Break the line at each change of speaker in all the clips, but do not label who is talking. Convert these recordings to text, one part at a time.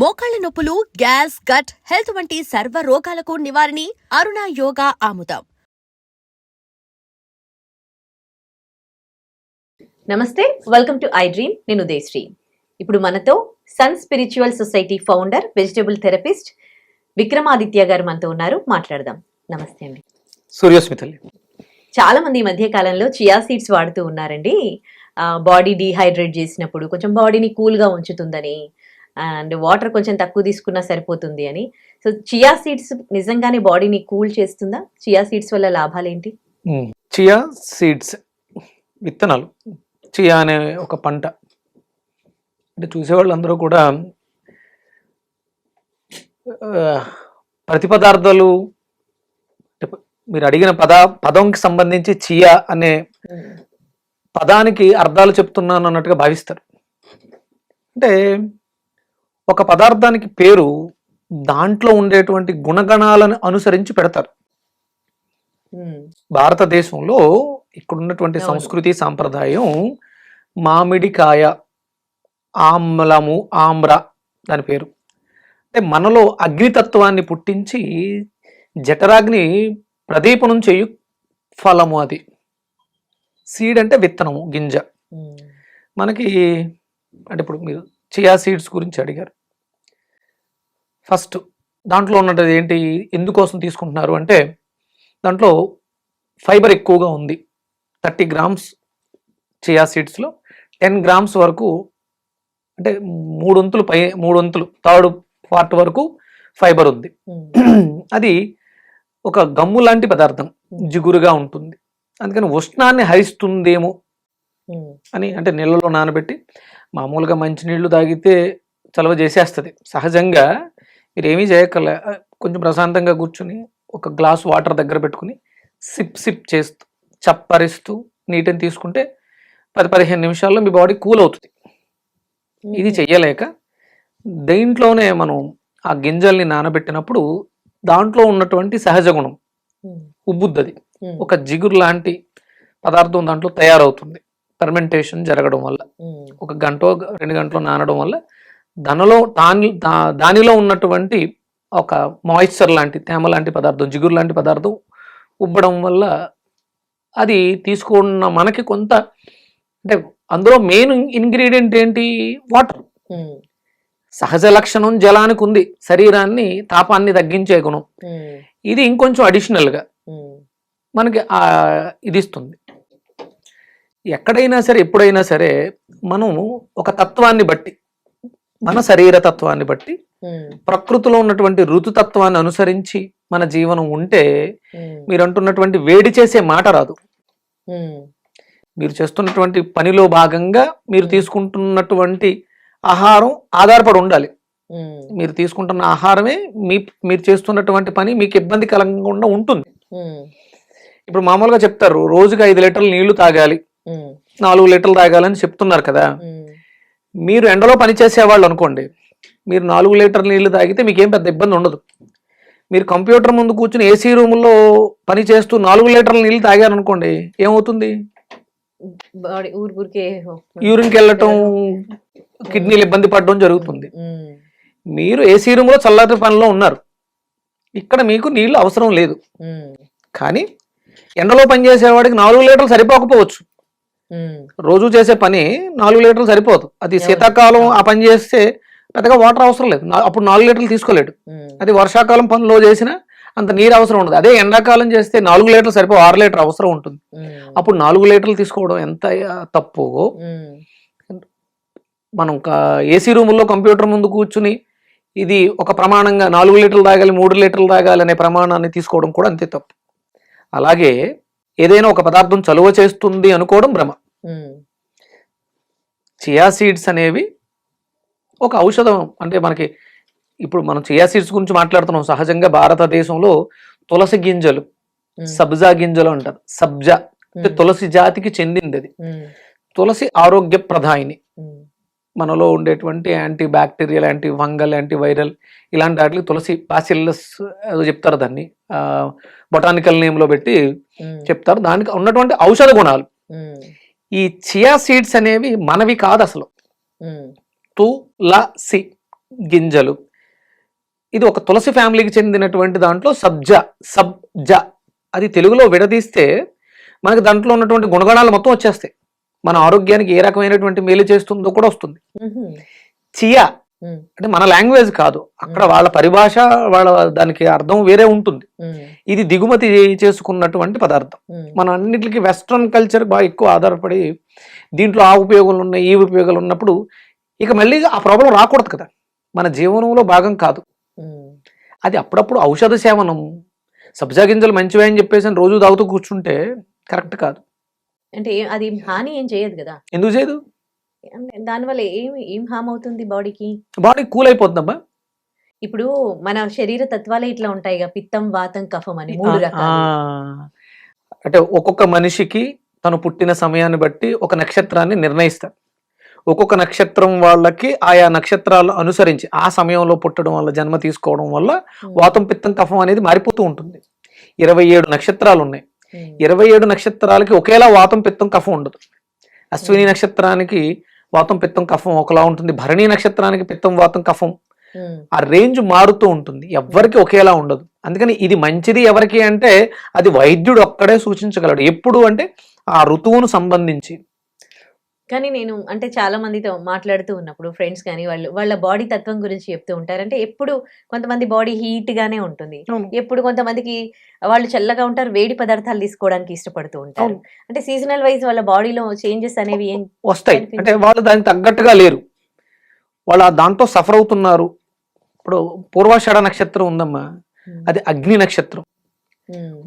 మోకాళ్ళ నొప్పులు gas gut health వంటి సర్వ రోగాలకు నివారణి అరుణ యోగా ఆముదం.
నమస్తే వెల్కమ్ టు ఐ డ్రీమ్ నేను ఉదయశ్రీ. ఇప్పుడు మనతో sun spiritual society founder vegetable therapist Vikramaditya garu మనతో ఉన్నారు మాట్లాడదాం. నమస్తే అండి.
సూర్యస్మితల్లి
చాలా మంది ఈ మధ్య కాలంలో చియా సీడ్స్ వాడుతూ ఉన్నారండి. బాడీ డీహైడ్రేట్ చేసినప్పుడు కొంచెం బాడీని కూల్గా ఉంచుతుందని అండ్ వాటర్ కొంచెం తక్కువ తీసుకున్నా సరిపోతుంది అని. సో చియా సీడ్స్ నిజంగానే బాడీని కూల్ చేస్తుందా? చియా సీడ్స్ వల్ల లాభాలు ఏంటి
చియా సీడ్స్ విత్తనాలు. చియా అనే ఒక పంట. అంటే చూసేవాళ్ళందరూ కూడా ప్రతి పదార్థాలు మీరు అడిగిన పద పదంకి సంబంధించి చియా అనే పదానికి అర్థాలు చెప్తున్నాను అన్నట్టుగా భావిస్తారు. అంటే ఒక పదార్థానికి పేరు దాంట్లో ఉండేటువంటి గుణగణాలను అనుసరించి పెడతారు. భారతదేశంలో ఇక్కడ ఉన్నటువంటి
అవును.
సంస్కృతి సాంప్రదాయం మామిడికాయ ఆమ్లము ఆమ్ర దాని పేరు అంటే మనలో అగ్నితత్వాన్ని పుట్టించి జఠరాగ్ని ప్రదీపనం చేయు ఫలము అది సీడ్ అంటే విత్తనము గింజ. మనకి అంటే ఇప్పుడు మీరు చియా సీడ్స్ గురించి అడిగారు ఫస్ట్ దాంట్లో ఉన్నది ఏంటి? ఎందుకోసం తీసుకుంటున్నారు అంటే దాంట్లో ఫైబర్ ఎక్కువగా ఉంది. థర్టీ గ్రామ్స్ చియా సీడ్స్లో టెన్ గ్రామ్స్ వరకు అంటే మూడొంతులు పై మూడొంతులు థర్డ్ పార్ట్ వరకు ఫైబర్ ఉంది.
మ్మ్.
అది ఒక గమ్ము లాంటి పదార్థం. జిగురుగా ఉంటుంది. అందుకని ఉష్ణాన్ని హరిస్తుందేమో
మ్మ్.
అని అంటే నీళ్ళలో నానబెట్టి మామూలుగా మంచినీళ్ళు తాగితే చలవ చేసేస్తుంది. సహజంగా మీరు ఏమీ చేయక్కర్లే కొంచెం ప్రశాంతంగా కూర్చుని ఒక గ్లాస్ వాటర్ దగ్గర పెట్టుకుని సిప్ సిప్ చేస్తూ చప్పరిస్తూ నీటిని తీసుకుంటే పది పదిహేను నిమిషాల్లో మీ బాడీ కూల్ అవుతుంది ఇది చెయ్యలేక దేంట్లోనే మనం ఆ గింజల్ని నానబెట్టినప్పుడు దాంట్లో ఉన్నటువంటి సహజ గుణం. ఉబ్బుద్దది. ఒక జిగురు లాంటి పదార్థం దాంట్లో తయారవుతుంది ఫెర్మెంటేషన్ జరగడం వల్ల. ఒక గంట రెండు గంటలు నానడం వల్ల దానిలో దాని దానిలో ఉన్నటువంటి ఒక మాయిశ్చర్ లాంటి తేమ లాంటి పదార్థం జిగురు లాంటి పదార్థం ఉబ్బడం వల్ల అది తీసుకున్న మనకి కొంత అంటే అందులో మెయిన్ ఇంగ్రీడియంట్ ఏంటి వాటర్. సహజ లక్షణం జలానికి ఉంది శరీరాన్ని తాపాన్ని తగ్గించే గుణం. ఇది ఇంకొంచెం అడిషనల్గా. మనకి ఇది ఇస్తుంది ఎక్కడైనా సరే ఎప్పుడైనా సరే మనం ఒక తత్వాన్ని బట్టి మన శరీర తత్వాన్ని బట్టి. ప్రకృతిలో ఉన్నటువంటి ఋతుతత్వాన్ని అనుసరించి మన జీవనం ఉంటే. మీరు అంటున్నటువంటి వేడి చేసే మాట రాదు. మీరు చేస్తున్నటువంటి పనిలో భాగంగా మీరు తీసుకుంటున్నటువంటి ఆహారం ఆధారపడి ఉండాలి. మీరు తీసుకుంటున్న ఆహారమే మీ మీరు చేస్తున్నటువంటి పని మీకు ఇబ్బంది కలగకుండా ఉంటుంది. ఇప్పుడు మామూలుగా చెప్తారు రోజుకి ఐదు లీటర్లు నీళ్ళు తాగాలి. నాలుగు లీటర్లు తాగాలని చెప్తున్నారు కదా. మీరు ఎండలో పని చేసేవాళ్ళు అనుకోండి మీరు నాలుగు లీటర్ నీళ్ళు తాగితే మీకేం పెద్ద ఇబ్బంది ఉండదు మీరు కంప్యూటర్ ముందు కూర్చుని ఏసీ రూముల్లో పని చేస్తూ నాలుగు లీటర్ల నీళ్ళు తాగారనుకోండి ఏమవుతుంది
బాడీ ఊరు ఊరికే
యూరిన్కి వెళ్ళటం కిడ్నీలు ఇబ్బంది పడడం జరుగుతుంది. మీరు ఏసీ రూమ్లో చల్లటి పనిలో ఉన్నారు ఇక్కడ మీకు నీళ్ళు అవసరం లేదు. కానీ ఎండలో పని చేసేవాడికి నాలుగు లీటర్లు సరిపోకపోవచ్చు. రోజు చేసే పని నాలుగు లీటర్లు సరిపోదు అది. శీతాకాలం ఆ పని చేస్తే పెద్దగా వాటర్ అవసరం లేదు అప్పుడు నాలుగు లీటర్లు తీసుకోలేడు. అది వర్షాకాలం పనిలో చేసినా అంత నీరు అవసరం ఉండదు అదే ఎండాకాలం చేస్తే నాలుగు లీటర్లు సరిపో ఆరు లీటర్ అవసరం ఉంటుంది. అప్పుడు నాలుగు లీటర్లు తీసుకోవడం ఎంత తప్పు. మనం ఏసీ రూముల్లో కంప్యూటర్ ముందు కూర్చుని ఇది ఒక ప్రమాణంగా నాలుగు లీటర్లు తాగాలి మూడు లీటర్లు తాగాలి అనే ప్రమాణాన్ని తీసుకోవడం కూడా అంతే తప్పు అలాగే ఏదైనా ఒక పదార్థం చలువ చేస్తుంది అనుకోవడం భ్రమ. చియా సీడ్స్ అనేవి ఒక ఔషధం అంటే మనకి ఇప్పుడు మనం చియా సీడ్స్ గురించి మాట్లాడుతున్నాం సహజంగా భారతదేశంలో తులసి గింజలు. సబ్జా గింజలు అంటారు సబ్జా అంటే. తులసి జాతికి చెందింది అది. తులసి ఆరోగ్య ప్రధాయిని. మనలో ఉండేటువంటి anti bacterial anti fungal anti viral ఇలాంటి వాటికి తులసి పాసిల్లస్ ఏదో చెప్తారు దాన్ని. బొటానికల్ నేమ్లో పెట్టి. చెప్తారు. దానికి ఉన్నటువంటి ఔషధ గుణాలు. ఈ చియా సీడ్స్ అనేవి మనవి కాదు అసలు. తులసి గింజలు. ఇది ఒక తులసి ఫ్యామిలీకి చెందినటువంటి దాంట్లో సబ్జా సబ్జా. అది తెలుగులో విడదీస్తే మనకి దాంట్లో ఉన్నటువంటి గుణగణాలు మొత్తం వచ్చేస్తాయి. మన ఆరోగ్యానికి ఏ రకమైనటువంటి మేలు చేస్తుందో కూడా వస్తుంది. చియా అంటే మన లాంగ్వేజ్ కాదు. అక్కడ వాళ్ళ పరిభాష వాళ్ళ దానికి అర్థం వేరే ఉంటుంది. ఇది దిగుమతి చేసుకున్నటువంటి పదార్థం. మన అన్నిటికీ వెస్ట్రన్ కల్చర్ బాగా ఎక్కువ ఆధారపడి దీంట్లో ఆ ఉపయోగాలు ఉన్నాయి ఈ ఉపయోగాలు ఉన్నప్పుడు ఇక మళ్ళీ ఆ ప్రాబ్లం రాకూడదు కదా. మన జీవనంలో భాగం కాదు. అది అప్పుడప్పుడు ఔషధ సేవనం సబ్జా గింజలు మంచివే అని చెప్పేసి రోజు తాగుతూ కూర్చుంటే కరెక్ట్ కాదు.
అంటే అది హాని ఏం చేయదు కదా.
ఎందుకు చేయదు?
దానివల్ల ఏం ఏం హామ్ అవుతుంది బాడీకి?
బాడీ కూల్ అయిపోతుందమ్మా.
ఇప్పుడు మన శరీర తత్వాలే ఇట్లా ఉంటాయి పిత్తం వాతం కఫం అని మూడు
ఆ,
రకాలు
అంటే ఒక్కొక్క మనిషికి తను పుట్టిన సమయాన్ని బట్టి ఒక నక్షత్రాన్ని నిర్ణయిస్తారు. ఒక్కొక్క నక్షత్రం వాళ్ళకి ఆయా నక్షత్రాలు అనుసరించి ఆ సమయంలో పుట్టడం వల్ల జన్మ తీసుకోవడం వల్ల
మ్,
వాతం పిత్తం కఫం అనేది మారిపోతూ ఉంటుంది. ఇరవై ఏడు నక్షత్రాలు ఉన్నాయి ఇరవై ఏడు నక్షత్రాలకి ఒకేలా వాతం పిత్తం కఫం ఉండదు. అశ్విని నక్షత్రానికి వాతం పిత్తం కఫం ఒకలా ఉంటుంది. భరణి నక్షత్రానికి పిత్తం వాతం కఫం. ఆ రేంజ్ మారుతూ ఉంటుంది. ఎవ్వరికి ఒకేలా ఉండదు. అందుకని ఇది మంచిది ఎవరికి అంటే అది వైద్యుడు ఒక్కడే సూచించగలడు. ఎప్పుడు అంటే ఆ ఋతువును సంబంధించి.
కానీ నేను అంటే చాలా మందితో మాట్లాడుతూ ఉన్నప్పుడు ఫ్రెండ్స్ కానీ వాళ్ళు వాళ్ళ బాడీ తత్వం గురించి చెప్తూ ఉంటారు అంటే ఎప్పుడు కొంతమంది బాడీ హీట్ గానే ఉంటుంది. ఎప్పుడు కొంతమందికి వాళ్ళు చల్లగా ఉంటారు వేడి పదార్థాలు తీసుకోవడానికి ఇష్టపడుతూ ఉంటారు. అంటే సీజనల్ వైజ్ వాళ్ళ బాడీలో చేంజెస్ అనేవి ఏం
వస్తాయి. అంటే వాళ్ళు దానికి తగ్గట్టుగా లేరు. వాళ్ళు దాంతో సఫర్ అవుతున్నారు. ఇప్పుడు పూర్వాషాఢ నక్షత్రం ఉందమ్మా. అది అగ్ని నక్షత్రం.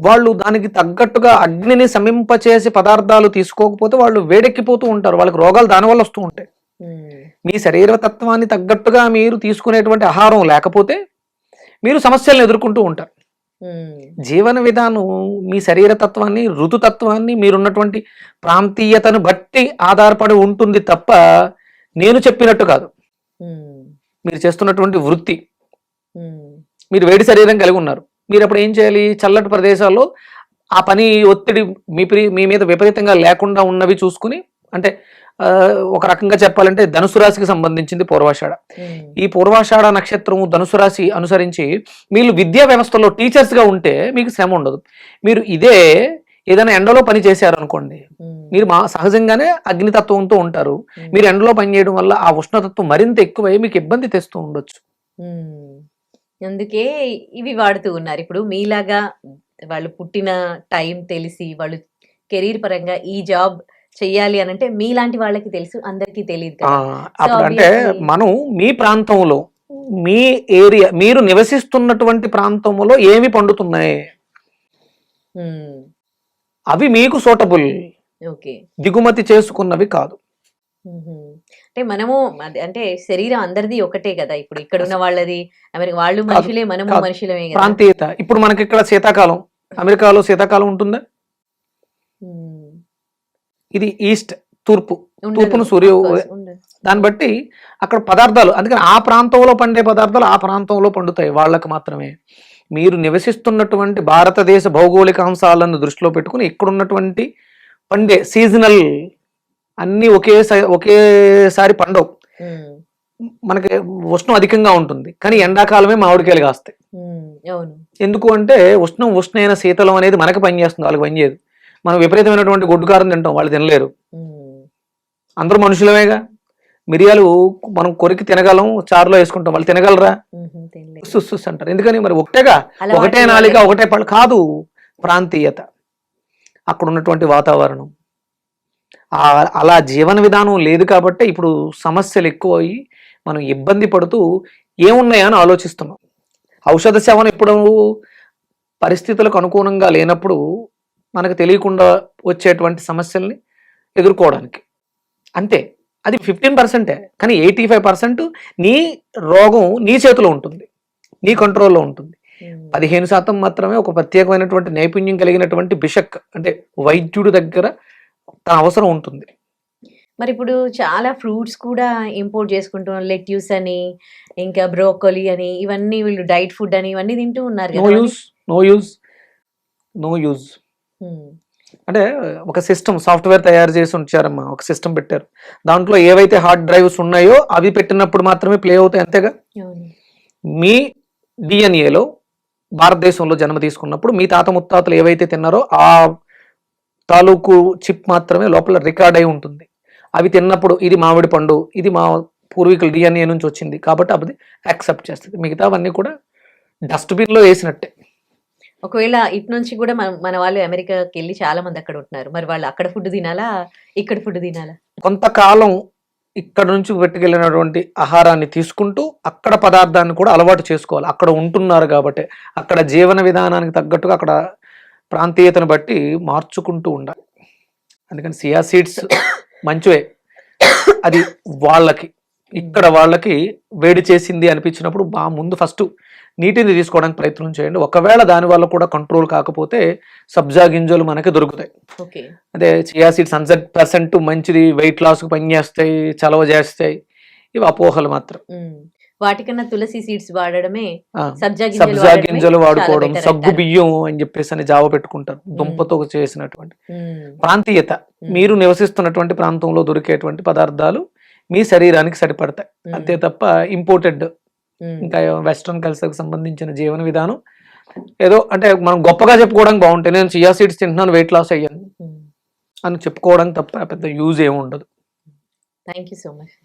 వాళ్ళు దానికి తగ్గట్టుగా అగ్నిని సమింపచేసి పదార్థాలు తీసుకోకపోతే వాళ్ళు వేడెక్కిపోతూ ఉంటారు. వాళ్ళకి రోగాలు దానివల్ల వస్తూ ఉంటాయి.
ఉమ్,
మీ శరీర తత్వాన్ని తగ్గట్టుగా మీరు తీసుకునేటువంటి ఆహారం లేకపోతే మీరు సమస్యలను ఎదుర్కొంటూ ఉంటారు.
ఉమ్,
జీవన విధానం మీ శరీర తత్వాన్ని ఋతుతత్వాన్ని మీరున్నటువంటి ప్రాంతీయతను బట్టి ఆధారపడి ఉంటుంది తప్ప నేను చెప్పినట్టు కాదు. మీరు చేస్తున్నటువంటి వృత్తి. మీరు వేడి శరీరం కలిగి ఉన్నారు. మీరు అప్పుడు ఏం చేయాలి? చల్లటి ప్రదేశాల్లో ఆ పని ఒత్తిడి మీ మీ మీద విపరీతంగా లేకుండా ఉన్నవి చూసుకుని అంటే ఒక రకంగా చెప్పాలంటే ధనుసు రాశికి సంబంధించింది పూర్వాషాఢ. ఈ పూర్వాషాఢ నక్షత్రం ధనుసు రాశి అనుసరించి మీరు విద్యా వ్యవస్థలో టీచర్స్గా ఉంటే మీకు శ్రమ ఉండదు. మీరు ఇదే ఏదైనా ఎండలో పని చేశారు అనుకోండి
ఉమ్,
మీరు మా సహజంగానే అగ్నితత్వంతో ఉంటారు. మీరు ఎండలో పని చేయడం వల్ల ఆ ఉష్ణతత్వం మరింత ఎక్కువై మీకు ఇబ్బంది తెస్తూ ఉండొచ్చు.
అందుకే ఇవి వాడుతూ ఉన్నారు. ఇప్పుడు మీలాగా వాళ్ళు పుట్టిన టైం తెలిసి వాళ్ళు కెరీర్ పరంగా ఈ జాబ్ చెయ్యాలి అని అంటే మీలాంటి వాళ్ళకి తెలుసు అందరికీ తెలియదు
అంటే మనం మీ ప్రాంతంలో మీ ఏరియా మీరు నివసిస్తున్నటువంటి ప్రాంతంలో ఏమి పండుతున్నాయి? అవి మీకు సూటబుల్.
ఓకే.
దిగుమతి చేసుకున్నవి కాదు.
అంటే మనము అంటే శరీరం అందరిది ఒకటే కదా ఇప్పుడు ఇక్కడ ఉన్న వాళ్ళది అమెరికా వాళ్ళు మనుషులే మనము. మనుషులమే
ప్రాంతీయత ఇప్పుడు మనకి ఇక్కడ శీతాకాలం అమెరికాలో శీతాకాలం ఉంటుందా. ఇది ఈస్ట్ తూర్పు. తూర్పున సూర్య. దాన్ని బట్టి అక్కడ పదార్థాలు అందుకని ఆ ప్రాంతంలో పండే పదార్థాలు ఆ ప్రాంతంలో పండుతాయి వాళ్ళకి మాత్రమే మీరు నివసిస్తున్నటువంటి భారతదేశ భౌగోళిక అంశాలను దృష్టిలో పెట్టుకుని ఇక్కడ ఉన్నటువంటి పండే సీజనల్ అన్నీ ఒకేసారి ఒకేసారి పండవు. మనకి ఉష్ణం అధికంగా ఉంటుంది. కానీ ఎండాకాలమే మామిడికాయలు కాస్తాయి. ఎందుకు అంటే ఉష్ణం ఉష్ణైన శీతలం అనేది మనకి పనిచేస్తుంది వాళ్ళకి పనిచేయదు మనం విపరీతమైనటువంటి గొడ్డు కారం తింటాం. వాళ్ళు తినలేరు. అందరూ మనుషులమేగా. మిరియాలు మనం కొరికి తినగలం. చారులో వేసుకుంటాం. వాళ్ళు తినగలరా?
మ్మ్. తినలేదు.
సుస్ అంటారు. ఎందుకని? మరి ఒకటేగా. ఒకటే నాలిక. ఒకటే పళ్ళు కాదు. ప్రాంతీయత. అక్కడ ఉన్నటువంటి వాతావరణం. అలా జీవన విధానం లేదు కాబట్టి ఇప్పుడు సమస్యలు ఎక్కువయ్యి మనం ఇబ్బంది పడుతూ ఏమున్నాయా అని ఆలోచిస్తున్నాం. ఔషధ సేవన ఎప్పుడు పరిస్థితులకు అనుగుణంగా లేనప్పుడు మనకు తెలియకుండా వచ్చేటువంటి సమస్యల్ని ఎదుర్కోవడానికి. అంతే. అది ఫిఫ్టీన్ పర్సెంటే కానీ ఎయిటీ ఫైవ్ పర్సెంట్ నీ రోగం నీ చేతిలో ఉంటుంది. నీ కంట్రోల్లో ఉంటుంది. పదిహేను శాతం మాత్రమే ఒక ప్రత్యేకమైనటువంటి నైపుణ్యం కలిగినటువంటి బిషక్ అంటే వైద్యుడి దగ్గర అవసరం ఉంటుంది.
మరి ఇప్పుడు చాలా ఫ్రూట్స్ కూడా ఇంపోర్ట్ చేసుకుంటున్నారు. లెట్యూస్ అని ఇంకా బ్రోకోలీ అని ఇవన్నీ వీళ్ళు డైట్ ఫుడ్ అని ఇవన్నీ తింటూ ఉన్నారు
no use no use no use. అంటే ఒక సిస్టమ్ సాఫ్ట్వేర్ తయారు చేసి ఉంచారమ్మా ఒక సిస్టమ్ పెట్టారు. దాంట్లో ఏవైతే హార్డ్ డ్రైవ్స్ ఉన్నాయో అవి పెట్టినప్పుడు మాత్రమే ప్లే అవుతాయి అంతేగా. మీ డిఎన్ఏలో భారతదేశంలో జన్మ తీసుకున్నప్పుడు మీ తాత ముత్తాతలు ఏవైతే తిన్నారో ఆ తాలూకు చిప్ మాత్రమే లోపల రికార్డ్ అయి ఉంటుంది. అవి తిన్నప్పుడు ఇది మామిడి పండు ఇది మా పూర్వీకుల డిఎన్ఏ నుంచి వచ్చింది కాబట్టి అది యాక్సెప్ట్ చేస్తుంది. మిగతావన్నీ కూడా డస్ట్బిన్లో వేసినట్టే.
ఒకవేళ ఇటు నుంచి కూడా మన మన వాళ్ళు అమెరికాకి వెళ్ళి చాలా మంది అక్కడ ఉంటున్నారు. మరి వాళ్ళు అక్కడ ఫుడ్ తినాలా? ఇక్కడ ఫుడ్ తినాలా?
కొంతకాలం ఇక్కడ నుంచి పెట్టుకెళ్ళినటువంటి ఆహారాన్ని తీసుకుంటూ అక్కడ పదార్థాన్ని కూడా అలవాటు చేసుకోవాలి. అక్కడ ఉంటున్నారు కాబట్టి అక్కడ జీవన విధానానికి తగ్గట్టుగా అక్కడ ప్రాంతీయతను బట్టి మార్చుకుంటూ ఉండాలి. అందుకని సియా సీడ్స్ మంచివే. అది వాళ్ళకి ఇక్కడ వాళ్ళకి వేడి చేసింది అనిపించినప్పుడు బా ముందు ఫస్ట్ నీటిని తీసుకోవడానికి ప్రయత్నం చేయండి. ఒకవేళ దాని వల్ల కూడా కంట్రోల్ కాకపోతే సబ్జా గింజలు మనకి దొరుకుతాయి. అదే చియా సీడ్స్ హండ్రెడ్ పర్సెంట్ మంచిది వెయిట్ లాస్కి పనిచేస్తాయి చలవ చేస్తాయి. ఇవి అపోహలు మాత్రం.
వాటికన్నా తులసి సీడ్స్ వాడడమే సబ్జా గింజలు
వాడుకోవడం సగ్గు. బియ్యం అని చెప్పేసి అని జావ పెట్టుకుంటారు దుంపతో చేసినటువంటి. ప్రాంతీయత మీరు నివసిస్తున్నటువంటి ప్రాంతంలో దొరికేటువంటి పదార్థాలు మీ శరీరానికి సరిపడతాయి. అంతే తప్ప ఇంపోర్టెడ్ ఇంకా వెస్ట్రన్ కల్చర్కి సంబంధించిన జీవన విధానం ఏదో అంటే మనం గొప్పగా చెప్పుకోవడానికి బాగుంటాయి. నేను చియా సీడ్స్ తింటున్నాను వెయిట్ లాస్ అయ్యాను. అని చెప్పుకోవడం తప్ప పెద్ద యూజ్ ఏమి ఉండదు.
Thank you so much